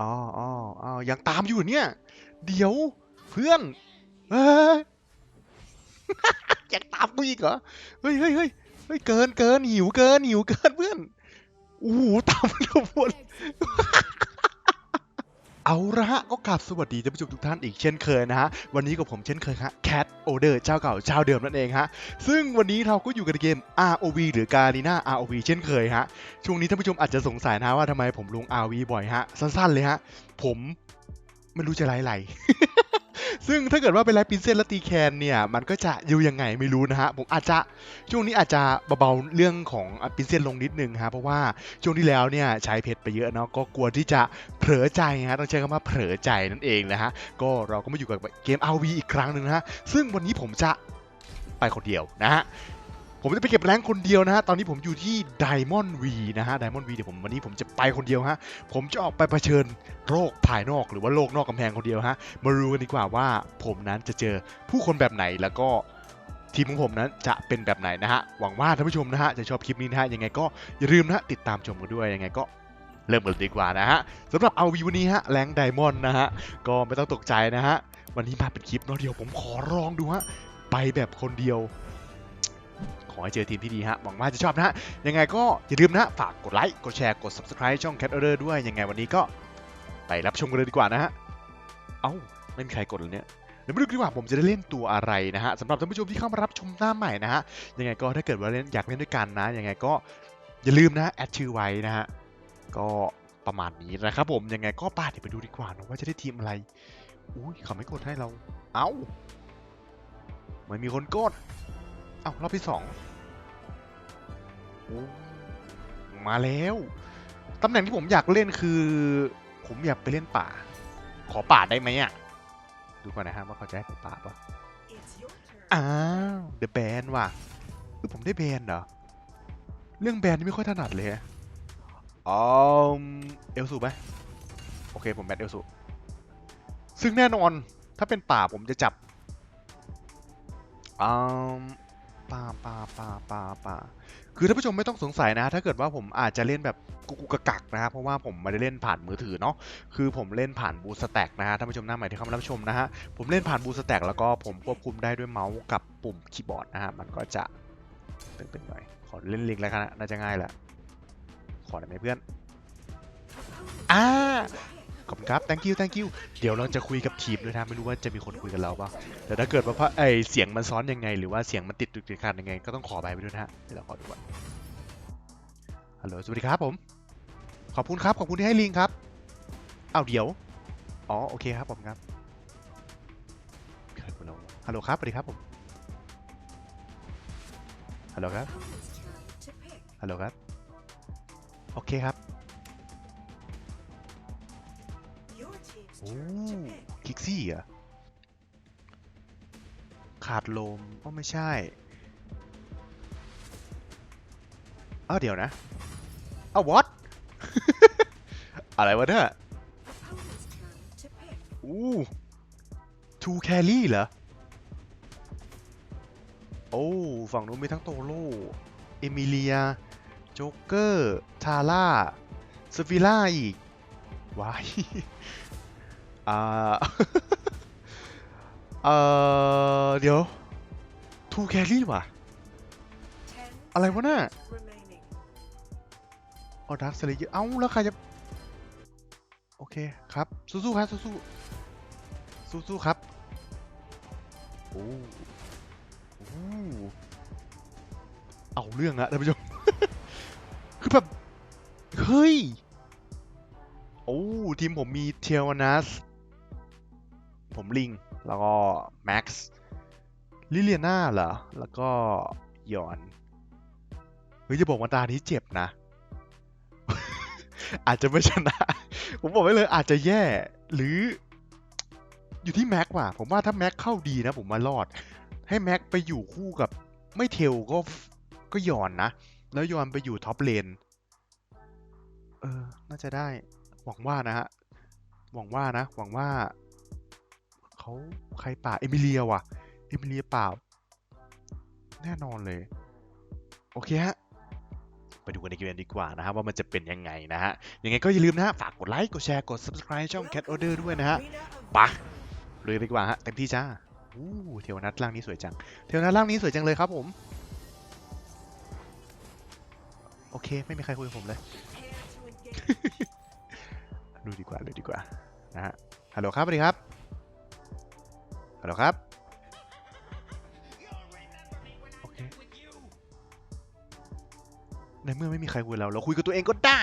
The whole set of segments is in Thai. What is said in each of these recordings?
อ๋ออ๋ออ๋อยังตามอยู่เนี่ย เดี๋ยวเพื่อนเฮ้ยยังตามกูอีกเหรอ เฮ้ยเฮ้ยเฮ้ยเฮ้ยเกินเกินหิวเกินหิวเกินเพื่อนโอ้โหตามมาทุกคน เอาละฮะก็กลับสวัสดีท่านผู้ชมทุกท่านอีกเช่นเคยนะฮะ วันนี้กับผมเช่นเคยฮะแคทโอเดอร์เจ้าเก่าเจ้าเดิมนั่นเองฮะ ซึ่งวันนี้เราก็อยู่กันเกม ROV หรือการีนา ROV เช่นเคยฮะ ช่วงนี้ท่านผู้ชมอาจจะสงสัยนะว่าทำไมผมลง RV บ่อยฮะ สั้นๆเลยฮะ ผมไม่รู้จะไล่ไหล ซึ่งถ้าเกิดว่าเป็นไลฟ์ปินเซนและตีแคนเนี่ย มันก็จะอยู่ยังไงไม่รู้นะฮะ ผมอาจจะช่วงนี้อาจจะเบาๆเรื่องของปินเซนลงนิดนึงฮะ เพราะว่าช่วงที่แล้วเนี่ยใช้เพชรไปเยอะเนาะ ก็กลัวที่จะเผลอใจฮะ ต้องใช้คำว่าเผลอใจนั่นเองนะฮะ ก็เราก็มาอยู่กับเกม RV อีกครั้งหนึ่งนะฮะ ซึ่งวันนี้ผมจะไปคนเดียวนะฮะ ผมจะไปเก็บแรงคนเดียวนะฮะ ตอนนี้ผมอยู่ที่ Diamond V นะฮะ Diamond V เดี๋ยวผมวันนี้ผมจะไปคนเดียวฮะ ผมจะออกไปเผชิญโรคภายนอกหรือว่าโลกนอกกำแพงคนเดียวฮะ มารู้กันดีกว่าว่าผมนั้นจะเจอผู้คนแบบไหนแล้วก็ทีมของผมนั้นจะเป็นแบบไหนนะฮะ หวังว่าท่านผู้ชมนะฮะจะชอบคลิปนี้นะฮะ ยังไงก็อย่าลืมนะฮะติดตามชมกันด้วย ยังไงก็เริ่มกันเลยดีกว่านะฮะสำหรับเอาวีวันนี้ฮะแรงไดมอนด์นะฮะ ก็ไม่ต้องตกใจนะฮะ วันนี้มาเป็นคลิปเนาะเดียวผมขอลองดูฮะ ไปแบบคนเดียว อให้เจอทีมที่ดีฮะหวังว่าจะชอบนะฮะยังไงก็อย่าลืมนะฝากกดไลค์กดแชร์กด subscribe ช่อง Cat Order ด้วยยังไงวันนี้ก็ไปรับชมกันเลยดีกว่านะฮะเอ้าไม่มีใครกดเลยเนี่ยเดี๋ยวมาดูดีกว่าผมจะได้เล่นตัวอะไรนะฮะสำหรับท่านผู้ชมที่เข้ามารับชมหน้าใหม่นะฮะยังไงก็ถ้าเกิดว่าเล่นอยากเล่นด้วยกันนะยังไงก็อย่าลืมนะแอดชื่อไว้นะฮะก็ประมาณนี้นะครับผมยังไงก็ป้าเดี๋ยวไปดูดีกว่านะว่าจะได้ทีมอะไรอุ้ยเขาไม่กดให้เรา เอ้าไม่มีคนกด เอารอบที่สองอมาแล้วตำแหน่งที่ผมอยากเล่นคือ ผมอยากไปเล่นป่า ขอป่าได้ไหมอะ ดูก่อนนะฮะว่าเขาจะให้ผมป่าปะอ้าวเดอะแบนว่ะคือผมได้แบนเหรอ เรื่องแบนนี่ไม่ค่อยถนัดเลยอ๋อเอลสูไหมโอเคผมแบนเอลสูซึ่งแน่นอนถ้าเป็นป่าผมจะจับอืม ป่าป่าป่าป่าป่าคือท่านผู้ชมไม่ต้องสงสัยนะ ถ้าเกิดว่าผมอาจจะเล่นแบบกุกกุกกักนะครับ เพราะว่าผมไม่ได้เล่นผ่านมือถือเนาะ คือผมเล่นผ่านบูสแต็กนะฮะ ท่านผู้ชมหน้าใหม่ที่เข้ามารับชมนะฮะ ผมเล่นผ่านบูสแต็กแล้วก็ผมควบคุมได้ด้วยเมาส์กับปุ่มคีย์บอร์ดนะฮะ มันก็จะตึงๆหน่อย ขอเล่นลิงก์แล้วกันนะน่าจะง่ายแหละ ขอได้ไหมเพื่อน อ่า ขอบคุณครับ thank you thank you เดี๋ยวเราจะคุยกับทีมด้วยนะไม่รู้ว่าจะมีคนคุยกับเราเปล่าแต่ถ้าเกิดว่าพระไอเสียงมันซ้อนยังไง หรือว่าเสียงมันติดติดขัดยังไง ก็ต้องขอไปไปด้วยนะฮะเดี๋ยวเราขอดูก่อนฮัลโหลสวัสดีครับผม ขอบคุณครับขอบคุณที่ให้ลิงครับเอาเดี๋ยวอ๋อโอเคครับผมครับฮัลโหลครับสวัสดีครับผมฮัลโหลครับฮัลโหลครับ โอเคครับ อ้คิกซี่อะขาดลมก็ไม่ใช่อ้าวเดี๋ยวนะอ้าว what อะไรวะเนี่ยอู้ทูแครี่เหรอ โอ้ ฝั่งนู้นมีทั้งโตโร่เอมิเลีย โจ๊กเกอร์ ทาร่าสฟิล่าอีก ว้าย อ่าเออเดี๋ยวทูแครี่ว่ะ อะไรวะน่ะออดักสเลเยอร์เอ้า แล้วใครจะ โอเคครับ สู้ๆครับ สู้ๆสู้ๆครับ โอ้โอ้เอาเรื่องอะท่านผู้ชม คือแบบ เฮ้ย โอ้ ทีมผมมีเทวนัส ผมลิง แล้วก็แม็กซ์ลิเลียนาเหรอ แล้วก็ยอนเฮ้ยจะบอกว่าตานี้เจ็บนะ อาจจะไม่ชนะ ผมบอกไว้เลยอาจจะแย่ หรือ อยู่ที่แม็กว่ะ ผมว่าถ้าแม็กเข้าดีนะ ผมมารอด ให้แม็กไปอยู่คู่กับไม่เทลก็ก็ยอนนะ แล้วยอนไปอยู่ท็อปเลน เออ น่าจะได้ หวังว่านะฮะ หวังว่านะ หวังว่า เขาใครป่าเอมิเลียว่ะ เอมิเลียเปล่า แน่นอนเลย โอเคฮะไปดูกันในเกมดีกว่านะฮะว่ามันจะเป็นยังไงนะฮะ ยังไงก็อย่าลืมนะฮะ ฝากกดไลค์ กดแชร์ กด subscribe ช่อง Cat Order ด้วยนะฮะไปะเลยดีกว่าฮะ เต็มที่จ้าอู้เทวนัทร่างนี้สวยจัง เทวนัทร่างนี้สวยจังเลยครับผม โอเค ไม่มีใครคุยกับผมเลย ดูดีกว่าเลยดีกว่านะฮะ ฮัลโหลครับสวัสดีครับ ฮัลโหลครับ โอเค ในเมื่อไม่มีใครคุยเรา เราคุยกับตัวเองก็ได้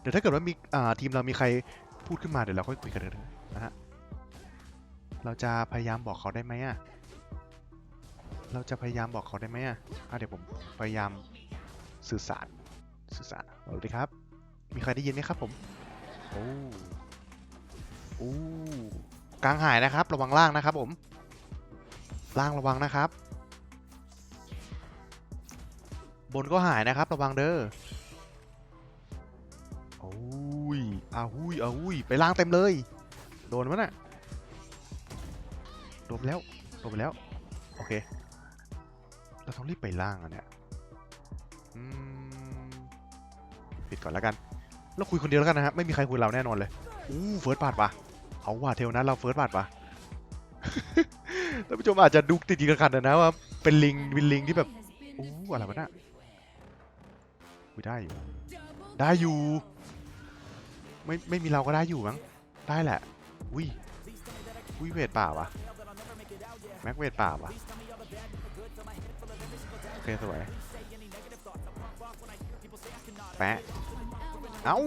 เดี๋ยวถ้าเกิดว่ามีทีมเรามีใครพูดขึ้นมาเดี๋ยวเราค่อยคุยกันเลยนะฮะ เราจะพยายามบอกเขาได้ไหมอะ เราจะพยายามบอกเขาได้ไหมอะอะเดี๋ยวผมพยายามสื่อสาร สื่อสารสวัสดีครับ มีใครได้ยินไหมครับผม โอ้ โอ้ กลางหายนะครับ ระวังล่างนะครับผม ล่างระวังนะครับ บนก็หายนะครับ ระวังเด้อโอ้ยอาหุยอาหุยไปล่างเต็มเลย โดนมั้ยน่ะโดนแล้วโดนไปแล้ว โอเค เราต้องรีบไปล่างอะเนี่ยปิดก่อนแล้วกันเราคุยคนเดียวแล้วกันนะฮะ ไม่มีใครคุยเราแน่นอนเลย อู้เฟิร์สบาทปะ เอาว่าเทลนั้นเราเฟิร์สบาทปะท่านผู้ชมอาจจะดุกติดกันขันนะว่าเป็นลิงเป็นลิงที่แบบอู้อะไรวะน่ะอุ๊ยได้อยู่ ได้อยู่ ไม่ไม่มีเราก็ได้อยู่มั้ง ได้แหละ อุ้ย อุ้ยเวทป่าวะแม็กเวทป่าวะโอเคสวย แปะ เอ้า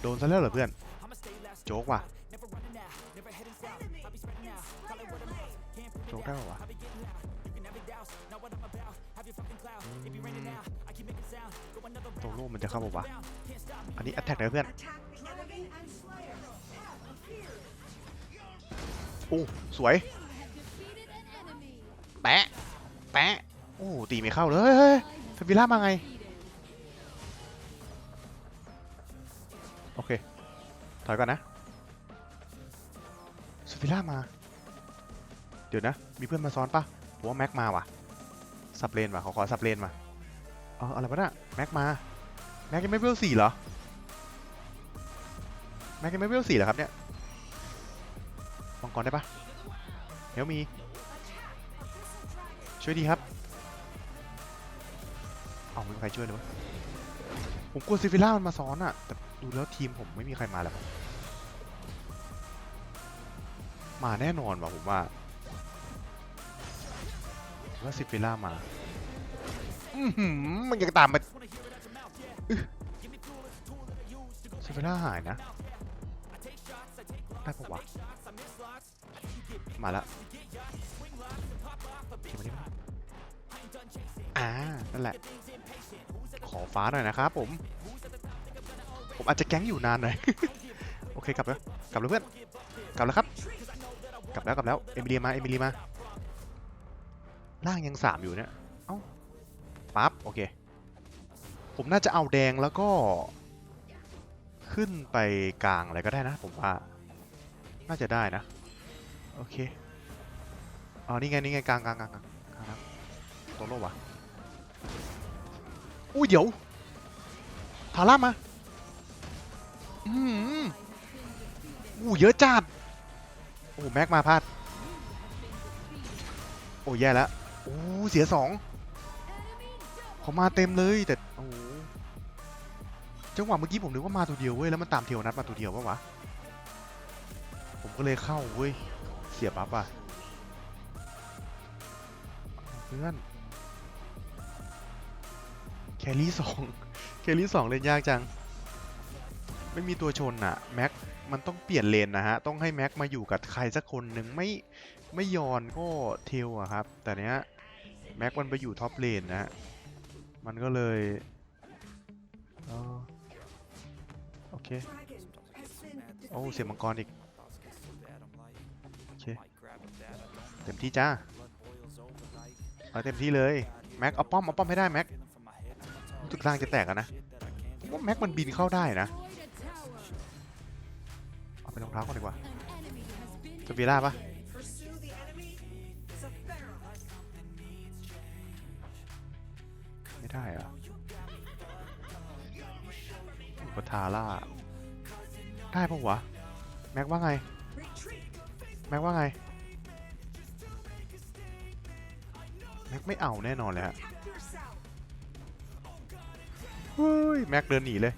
โดนซะแล้วเหรอเพื่อน โจ๊กว่ะโจ๊กได้ปะวะอืมโตโร่มันจะเข้าปะวะอันนี้ a t แทกเลยเพื่อน โอ้ สวย แปะ แปะ โอ้ ตีไม่เข้าเลยเฮ้ยเฮ้ยเฟวิล่ามาไง โอเค ถอยก่อนนะ สฟิล่ามา เดี๋ยวนะ มีเพื่อนมาซ้อนปะผมว่าแม็กมาว่ะ สับเลนว่ะขอขอสับเลนมาเอออะไรวะน่ะแม็กมา แม็กยังไม่เวลสี่เหรอ แม็กยังไม่เวลสี่เหรอครับเนี่ยมังกรได้ปะเฮลมี ช่วยดีครับ เอาไม่มีใครช่วยเลยวะผมกลัวซิฟิล่ามันมาซ้อนอะแต่ดูแล้วทีมผมไม่มีใครมาแล้ว มาแน่นอนว่ะผมว่าว่าซิฟิล่ามาอือหือมันยังตามมาซิฟิล่าหายนะ ได้ปะวะ มาแล้วเก็บมาดิมอ่า นั่นแหละ ขอฟ้าหน่อยนะครับผม ผมอาจจะแก๊งอยู่นานหน่อย โอเค กลับแล้ว กลับแล้วเพื่อน กลับแล้วครับ กลับแล้วกลับแล้ว เอมิเลียมา เอมิเลียมา ล่างยังสามอยู่เนี่ย เอ้า ปั๊บ โอเค ผมน่าจะเอาแดงแล้วก็ ขึ้นไปกลางอะไรก็ได้นะ ผมว่า น่าจะได้นะ โอเค อ๋อ นี่ไง นี่ไง กลางกลางกลางกลางกลางนะโตโร่วะอุ้ยเดี๋ยวทาร่ามา อืมอู้เยอะจัด โอ้แม็กมาพลาด โอ้แย่แล้วโอ้เสียสองเขามาเต็มเลยแต่โอ้จังหวะเมื่อกี้ผมนึกว่ามาตัวเดียวเว้ยแล้วมันตามเทวนัดมาตัวเดียวปะวะผมก็เลยเข้าเว้ยเสียบัฟอะเพื่อนแครี่สองแครี่สองเล่นยากจัง ไม่มีตัวชนอะแม็กมันต้องเปลี่ยนเลนนะฮะ ต้องให้แม็กมาอยู่กับใครสักคนหนึ่งไม่ไม่ยอนก็เทลอะครับ แต่เนี้ยแม็กมันไปอยู่ท็อปเลนนะฮะ มันก็เลยโอเค โอ้เสียมังกรอีก โอเค เต็มที่จ้าเอาเต็มที่เลย แม็กเอาป้อมเอาป้อมให้ได้แม็กตึกล่างจะแตกอะนะผมว่าแม็กมันบินเข้าได้นะ ไปรองเท้าก่อนดีกว่าจะวีร่าปะไม่ได้อะรอปทาร่า ได้ปะวะ แม็กว่าไง แม็กว่าไง แม็กไม่เอาแน่นอนเลยฮะเฮ้ย แม็กเดินหนีเลย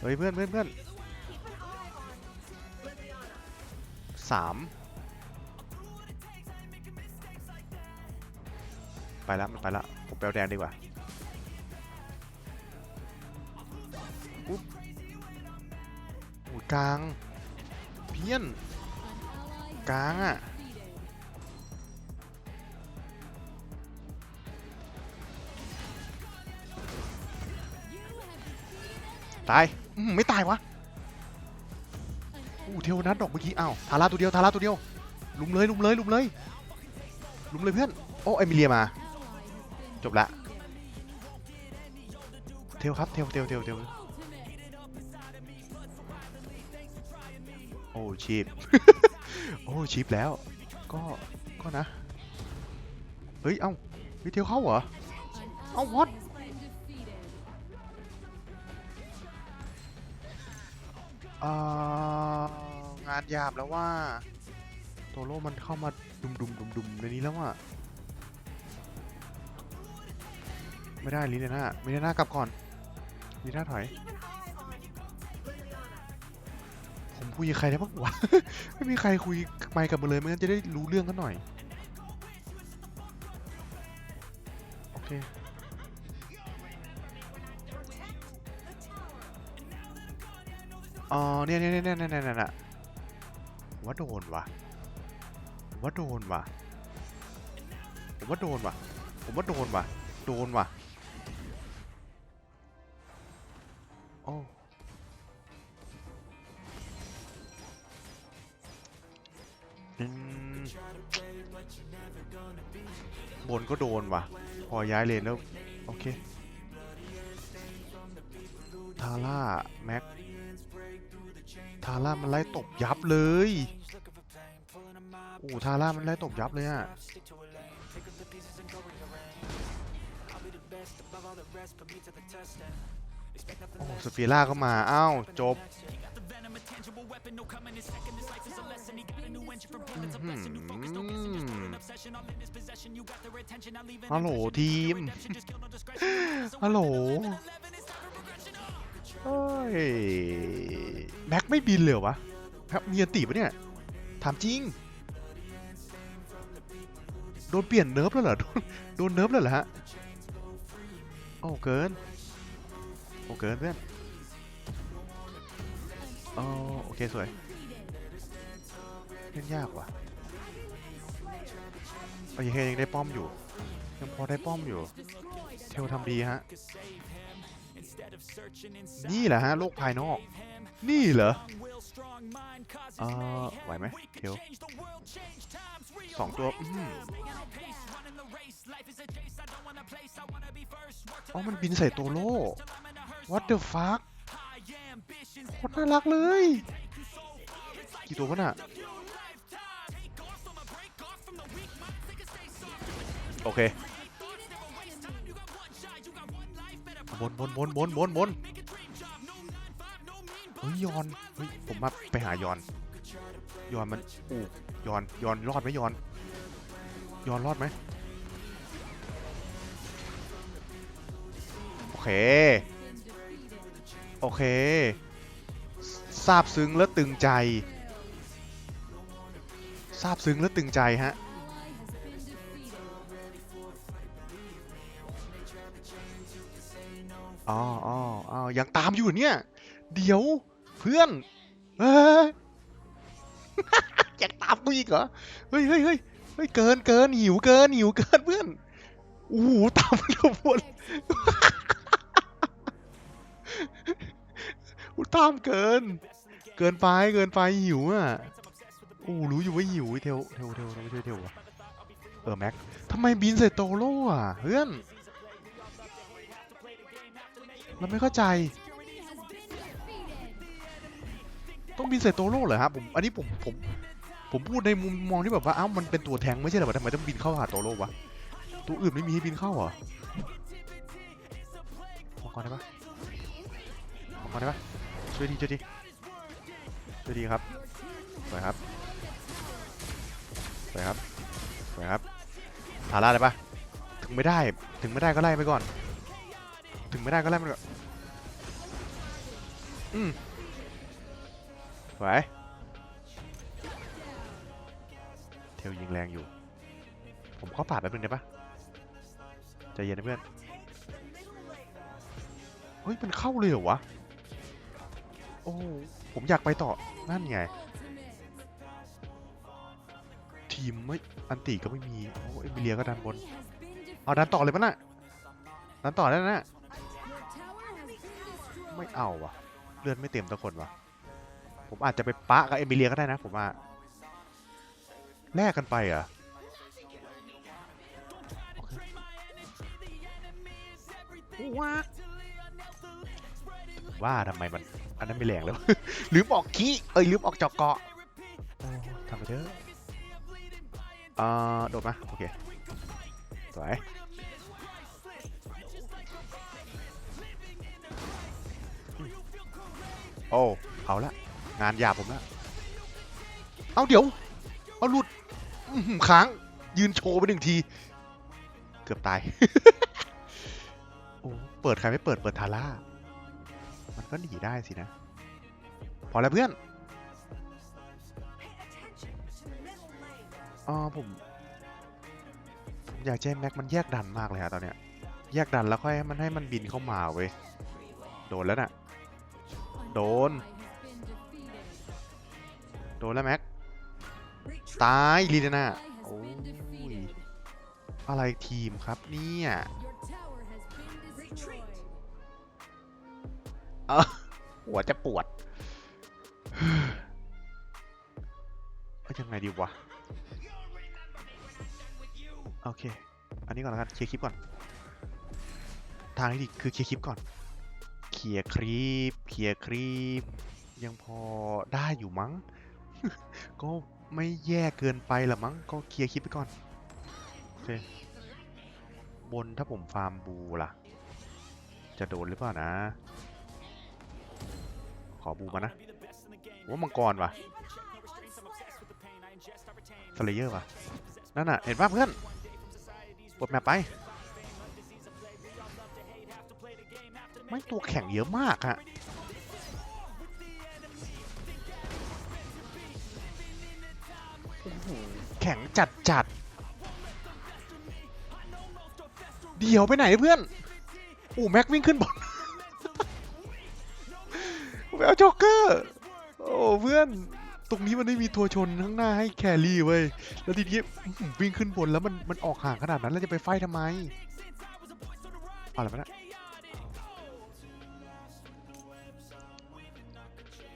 เฮ้ยเพื่อนเพื่อนเพื่อน สามไปแล้วมันไปแล้วผมแปลแดงดีกว่าอุ๊บโอ้กลาง เพี้ยน กลางอะตาย ไม่ตายวะ อู้เทวนัดดอกเมื่อกี้อ้าวทาร่าตัวเดียวทาร่าตัวเดียวลุมเลยลุมเลยลุมเลยลุมเลยเพื่อนโอ้เอมิเลียมา จบละเทวครับเทวเทวเทวเทวโอ้ชีพโอ้ชีพแล้ว ก็ก็นะเฮ้ยเอ้าเฮ้ยเทวเข้าเหรอเอ้า what เอ่องานหยาบแล้วว่า โตโร่มันเข้ามาดุมดุมดุมดุมในนี้แล้วว่าไม่ได้ลิเนน่าลิเนน่ากลับก่อนลิเนน่าถอย ผมคุยกับใครได้บ้างวะ ไม่มีใครคุยไม่กับมันเลยไม่งั้นจะได้รู้เรื่องกันหน่อย โอเค อ๋อเนี่ยเนี่ยเนี่ยเนี่ยเนี่ยเนี่ยผมว่าโดนว่ะผมว่าโดนว่ะผมว่าโดนว่ะผมว่าโดนว่ะโดนว่ะโอ้บนก็โดนว่ะ พอย้ายเลนแล้ว โอเค ทาร่า แม็ก ทาร่ามันไล่ตบยับเลยโอ้ทาร่ามันไล่ตบยับเลยอะโอ้สฟียร่าก็มา อ้าว จบอือหือฮัลโหลทีมฮัลโหล ฮ้ยแม็กไม่บินเลยวะแม็กมีอันติปะเนี่ยถามจริง โดนเปลี่ยนเนิร์ฟแล้วเหรอ โดนโดนเนิร์ฟแล้วเหรอฮะ โอ้เกิน โอ้เกินเพื่อนอ๋อโอเคสวยเล่นยากว่ะโอเคยังได้ป้อมอยู่ ยังพอได้ป้อมอยู่ เทลทำดีฮะ นี่แหละฮะโลกภายนอก นี่เหรอเออไหวไหมเทลสองตัวอื้อหืออ๋อมันบินใส่โตโล่ what the fuck โคตรน่ารักเลย กี่ตัววะน่ะ โอเค บนบนบนบนบนบนเฮ้ยยอนเฮ้ยผมมาไปหายอน ยอนมันอู้ยอนยอนรอดไหมยอน ยอนรอดไหมโอเค โอเคซาบซึ้งและตึงใจซาบซึ้งและตึงใจฮะ อ๋ออ๋ออ๋อยังตามอยู่เนี่ย เดี๋ยวเพื่อนเฮ้ยอยังตามกูอีกเหรอ เฮ้ยเฮ้ยเฮ้ยเฮ้ยเกินเกินหิวเกินหิวเกินเพื่อนโอ้โหตามมาบนอุยตามเกิน เกินไปเกินไปหิวอะโอ้รู้อยู่ว่าหิวเทลเทลเทลไม่ใช่เทลวะเออแม็กทำไมบินใส่โตโร่อะเพื่อน เราไม่เข้าใจ ต้องบินใส่โตโร่เหรอครับผม อันนี้ผม ผม ผมพูดในมุมมองที่แบบว่าอ้าวมันเป็นตัวแทงไม่ใช่เหรอทำไมต้องบินเข้าหาโตโร่วะ ตัวอื่นไม่มีให้บินเข้าเหรอขอก่อนได้ปะโอเคมาได้ปะช่วยดีช่วยดีช่วยดีครับสวยครับสวยครับสวยครับทาร่าได้ปะถึงไม่ได้ ถึงไม่ได้ก็ไล่ไปก่อน ถึงไม่ได้ก็ไล่ไปก่อนอืมสวเทลยิงแรงอยู่ ผมเข้าป่าแป๊บนึงได้ปะใจเย็นนะเพื่อน เฮ้ย มันเข้าเลยเหรอวะ โอ้ ผมอยากไปต่อ นั่นไง ทีมไม่อันติก็ไม่มี โอ้เอมิเลียก็ดันบน เอาดันต่อเลยปะน่ะดันต่อได้แล้วนะ ไม่เอาวะเลือดไม่เต็มสักคนวะผมอาจจะไปปะกับเอมิเลียก็ได้นะ ผมว่าแลกกันไปอะว้าว่าทำไมมัน อันนั้นไม่แรงแล้วลืมออกขี้เอ้ยลืมออกจอกเกาะโอ้ทำไปเถอะอ่อโดดมา โอเคสวย อ้เอาละงานหยาบผมละเอาเดี๋ยว เอาหลุดอื้อหือค้างยืนโชว์ไปหนึ่งที เกือบตายโอ้เปิดใครไม่เปิดเปิดทาร่า มันก็หนีได้สินะ พอแล้วเพื่อนอ๋อผมผมอยากจะให้แม็กมันแยกดันมากเลยฮะตอนเนี้ย แยกดันแล้วค่อยให้มันให้มันบินเข้ามาเว้ย โดนแล้วน่ะ โดน โดนแล้วแม็ก ตายลีเดน่าโอ้ย อะไรทีมครับเนี่ยเอ้าหัวจะปวดเอายังไงดีวะ โอเค อันนี้ก่อนแล้วกัน เคลียร์คลิปก่อน ทางที่ดีคือเคลียร์คลิปก่อนเค ลียคลิปเคลียคลิปยังพอได้อยู่มั้ง ก็ไม่แย่เกินไปละมั้ง ก็เคลียร์คลิปไปก่อน โอเค บนถ้าผมฟาร์มบูล่ะ จะโดนหรือเปล่านะ ขอบูมานะ ว่ามังกรวะสเลเยอร์วะนั่นน่ะ เห็นป่ะเพื่อน ปลดแมปไป ไม่ตัวแข็งเยอะมากฮะโอ้โหแข็งจัดจัดๆเดี๋ยวไปไหนเพื่อนโอ้แม็กวิ่งขึ้นบนไปเอาโจ๊กเกอร์ โอ้เพื่อน ตรงนี้มันไม่มีตัวชนข้างหน้าให้แครี่เว้ย แล้วทีนี้อื้อหือวิ่งขึ้นบนแล้วมันมันออกห่างขนาดนั้น แล้วจะไปไฟทำไมเอาอะไรมาเนี่ย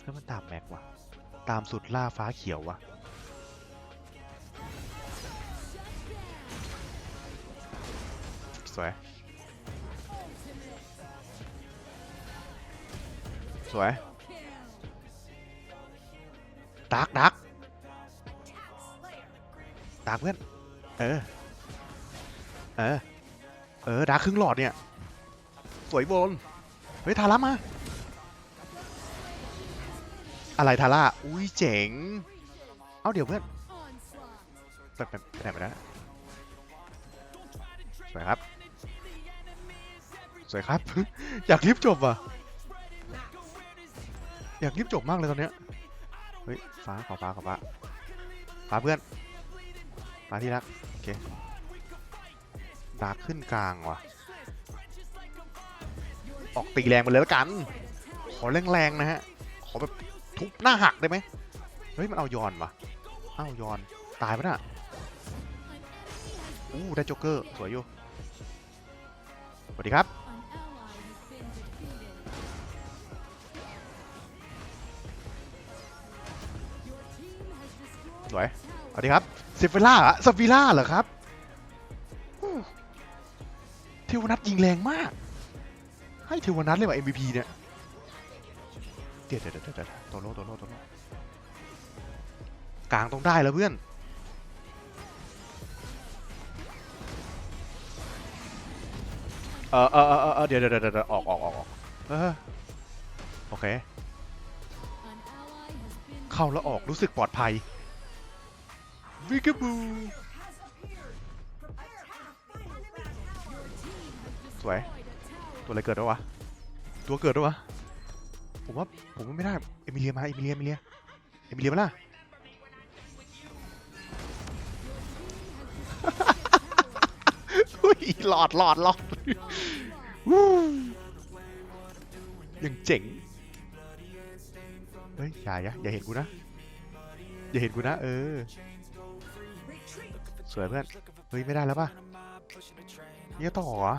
แล้วมันตามแม็กว่ะตามสุดล่าฟ้าเขียวว่ะสวย สวยดักดักดักเพื่อน เออ เออ เออดักครึ่งหลอดเนี่ย สวยบน เฮ้ย ทาร่ามา อะไรทาร่า อุ้ยเจ๋ง เอาเดี๋ยวเพื่อนไปไปไปไหนไปแล้วสวยครับ สวยครับ อยากรีบจบอะ อยากรีบจบมากเลยตอนเนี้ย เฮ้ย ฟ้าขอฟ้าขอฟ้าฟ้าเพื่อนฟ้าที่รัก โอเคดาขึ้นกลางว่ะ ออกตีแรงไปเลยแล้วกัน ขอแรงๆนะฮะ ขอแบบ ทุบหน้าหักได้ไหมเฮ้ย มันเอายอนวะเอ้ายอน ตายปะน่ะอู้ได้โจ๊กเกอร์ สวยอยู่ สวัสดีครับ สวย สวัสดีครับเซฟิล่าอะซฟิล่าเหรอครับเทวนัทยิงแรงมาก ให้เทวนัทเลยว่ะ MVP เนี่ย เดี๋ยวเดี๋ยวเดี๋ยวเดี๋ยวโตโร่โตโร่โตโร่กลางต้องได้แล้วเพื่อน เออเออเออเออเดี๋ยวเดี๋ยวเดี๋ยวเดี๋ยวออกออกออกออกเออโอเค เข้าแล้วออกรู้สึกปลอดภัยวิกบูสวย ตัวอะไรเกิดแล้ววะ ตัวเกิดแล้ววะ ผมว่าผมว่าไม่ได้ เอมิเลียมา เอมิเลีย เอมิเลีย เอมิเลียมาล่ะ อุ้ยหลอดหลอดหลอดวู้ยังเจ๋ง เฮ้ย อย่าอย่าอย่าเห็นกูนะ อย่าเห็นกูนะ เออ สวยเพื่อน เฮ้ย ไม่ได้แล้วป่ะนี่จะต่อเหรอ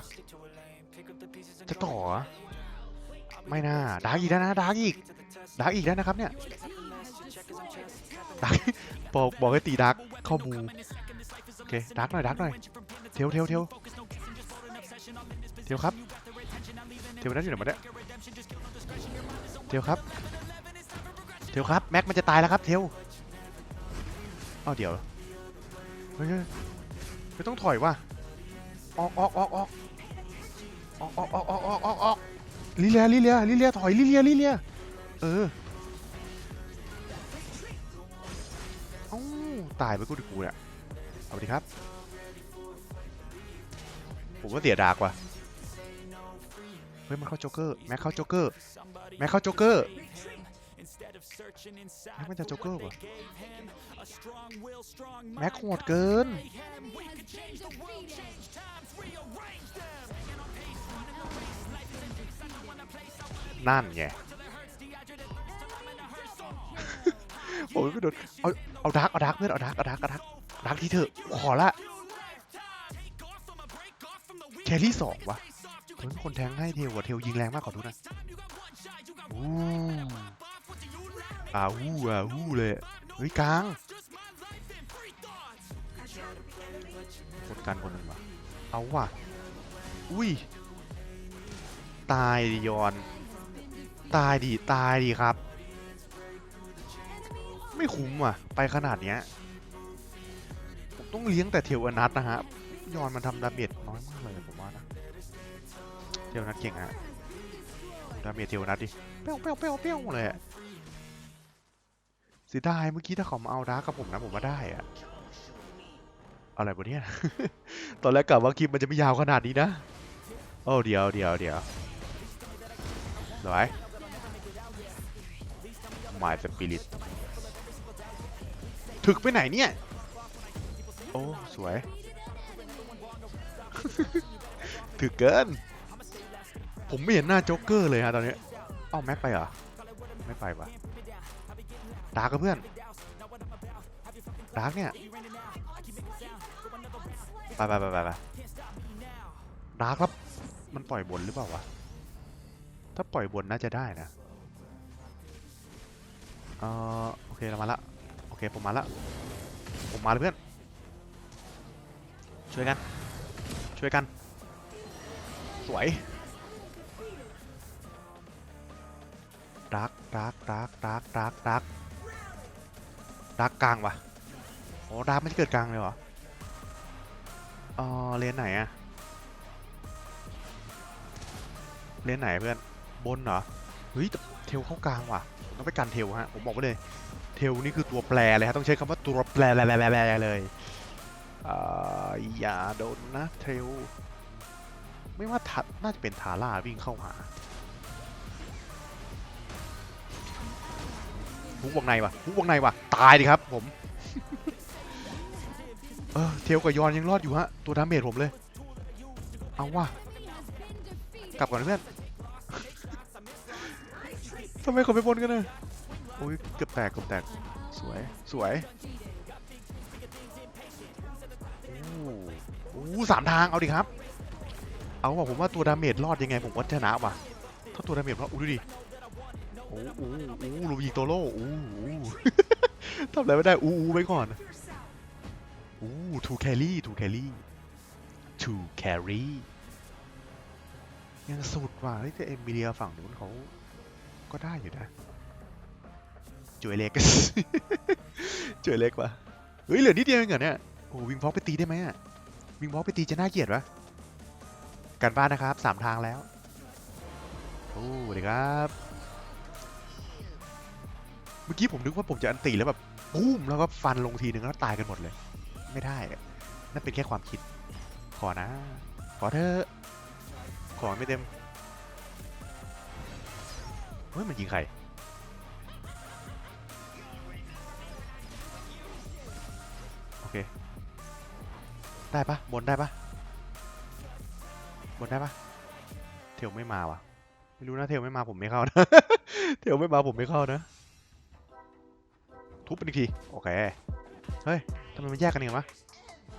จะต่อเหรอ ไม่น่าดาร์กอีกแล้วนะดาร์กอีกดาร์กอีกแล้วนะครับเนี่ยดาร์กบอกบอกให้ตีดาร์กเข้าบูโอเคดาร์กหน่อยดาร์กหน่อยเทวเทวเทวเทวครับเทวนั้นอยู่ไหนมาเนี่ยเทวครับเทวครับแม็กมันจะตายแล้วครับเทวเอาเดี๋ยวเฮ้ยไม่ต้องถอยว่ะออกออกออกออกออกออกออกออกออกออก ลิเลียลิเลียลิเลียถอยลิเลียลิเลียเออเอ้าตายไปกูดิกูเนี่ยเอาไปดิครับ ผมว่าเสียดากว่ะเฮ้ยมันเข้าโจ๊กเกอร์แม็กเข้าโจ๊กเกอร์แม็กเข้าโจ๊กเกอร์แม็กมันจะโจ๊กเกอร์ป่ะแม็กโหดเกิน นั่นไงผมไม่โดนเอาเอาดักเอาดักเพื่อนเอาดักเอาดักเอาดักดักที่เถอะขอละแครี่สองวะเฮ้ยคนแทงให้เทวว่ะเทวยิงแรงมากขอดูหนะอู้อ้าวู้อ้าวู้เลยเฮ้ยกลางกดกันคนหนึ่งว่ะเอาว่ะ อุ้ย ตายดิยอน ตายดิตายดิครับ ไม่คุ้มว่ะ ไปขนาดเนี้ยผมต้องเลี้ยงแต่เทวอนัทนะฮะยอนมันทำดาเมจน้อยมากเลยผมว่านะเทวอนัทเก่งฮะดาเมจเทวอนัทดิเปี้ยวเปี้ยวเปี้ยวเปี้ยวเลยเสียดายเมื่อกี้ถ้าเขามาเอาดาร์กกับผมนะผมว่าได้อะอะไรวะเนี่ยตอนแรกกะว่าคลิปมันจะไม่ยาวขนาดนี้นะ โอ้เดี๋ยวเดี๋ยวเดี๋ยวสวย My Spirit ถึกไปไหนเนี่ย โอ้ สวย ถึกเกิน ผมไม่เห็นหน้าโจ๊กเกอร์เลยฮะตอนนี้ เอ้าแม็กไปเหรอ ไม่ไปวะดาร์กเพื่อนดาร์กเนี่ยไปไปไปไปไปดาร์กครับ มันปล่อยบนหรือเปล่าวะ ถ้าปล่อยบนน่าจะได้นะ เออโอเคเรามาละ โอเคผมมาละ ผมมาเลยเพื่อน ช่วยกัน ช่วยกัน สวยดาร์กดาร์กดาร์กดาร์กดาร์กดาร์กร์กกลางวะโอ้ดาร์กไม่ได้เกิดกลางเลยเหรอเออเลนไหนอะเลนไหนเพื่อน บนเหรอ เฮ้ยแต่เทลเข้ากลางว่ะ ต้องไปกันเทลฮะ ผมบอกไว้เลย เทลนี่คือตัวแปรเลยฮะ ต้องใช้คำว่าตัวแปรแปรแปรแปรเลยอย่าโดนนะเทลไม่ว่าทัดน่าจะเป็นทาร่าวิ่งเข้าหาฮุกวงในวะฮุกวงในวะตายดิครับผม เออเทลกับยอนยังรอดอยู่ฮะ ตัวดาเมจผมเลย เอาว่ะกลับก่อนเพื่อนำไมขาไปบนกันเนอะโอ้ยเกือบแตกเกือบแตก สวย สวย โอ้โหสามทาง เอาดิครับ เอาว่ะผมว่าตัวดาเมจรอดยังไงผมว่าชนะว่ะ ถ้าตัวดาเมจรอดอู้ดูดิ โอ้โหโอ้โหลูยิงโตโร่โอ้โหทำอะไรไม่ได้ อู้อู้ไว้ก่อนอู้ทูแครี่ทูแครี่ทูแครี่ยังสุดว่ะเฮ้ยแต่เอมิเลียฝั่งนู้นเขา ก็ได้อยู่นะจุยเล็ก จุยเล็กวะเฮ้ยเหลือนิดเดียวเองเหรอเนี่ยโอ้วิงฟอกไปตีได้ไหมอะวิงฟอกไปตีจะน่าเกลียดวะกันบ้านนะครับสามทางแล้วโอ้ดีครับมื่อกี้ผมนึกว่าผมจะอันตีแล้วแบบปุ้มแล้วก็ฟันลงทีนึงแล้วตายกันหมดเลย ไม่ได้นั่นเป็นแค่ความคิด ขอนะ ขอเถอขอไม่เต็ม เฮ้ยมันยิงใครโอเค ได้ปะบนได้ปะบนได้ปะเทลไม่มาวะไม่รู้นะเทลไม่มาผมไม่เข้านะเทลไม่มาผมไม่เข้านะ ทุบไปอีกทีโอเคเฮ้ยทำไมมันแยกกันเอย่างวะ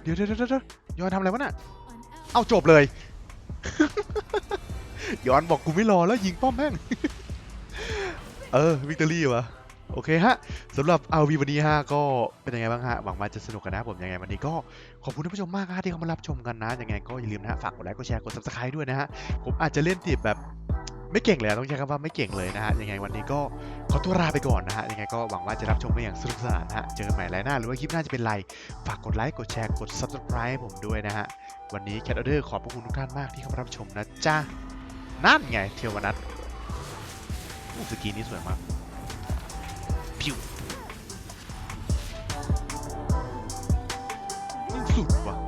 เดี๋ยวเดี๋ยวเดี๋ยวยวยอนทำอะไรวะน่ะเอาจบเลย ย้อนบอกกูไม่รอแล้วยิงป้อมแม่ง เออวิกตอรี่วะโอเคฮะสำหรับเอาวีวันนี้ฮะก็เป็นยังไงบ้างฮะหวังว่าจะสนุกกันนะผมยังไงวันนี้ก็ขอบคุณท่านผู้ชมมากฮะที่เข้ามารับชมกันนะยังไงก็อย่าลืมนะฮะฝากกดไลค์กดแชร์กด subscribe ด้วยนะฮะผมอาจจะเล่นติดแบบไม่เก่งเลยต้องใช้คำว่าไม่เก่งเลยนะฮะยังไงวันนี้ก็ขอตัวลาไปก่อนนะฮะยังไงก็หวังว่าจะรับชมกันอย่างสนุกสนานนะฮะเจอกันใหม่ไลน์หน้าหรือว่าคลิปหน้าจะเป็นไรฝากกดไลค์กดแชร์กด subscribe ให้ผมด้วยนะฮะวันนี้แคทออเดอร์ขอบพระคุณทุกท่านมากที่เข้ามารับชมนะจ๊ะนั่นไงเทวนัท O nisso é má. Piu! Suba!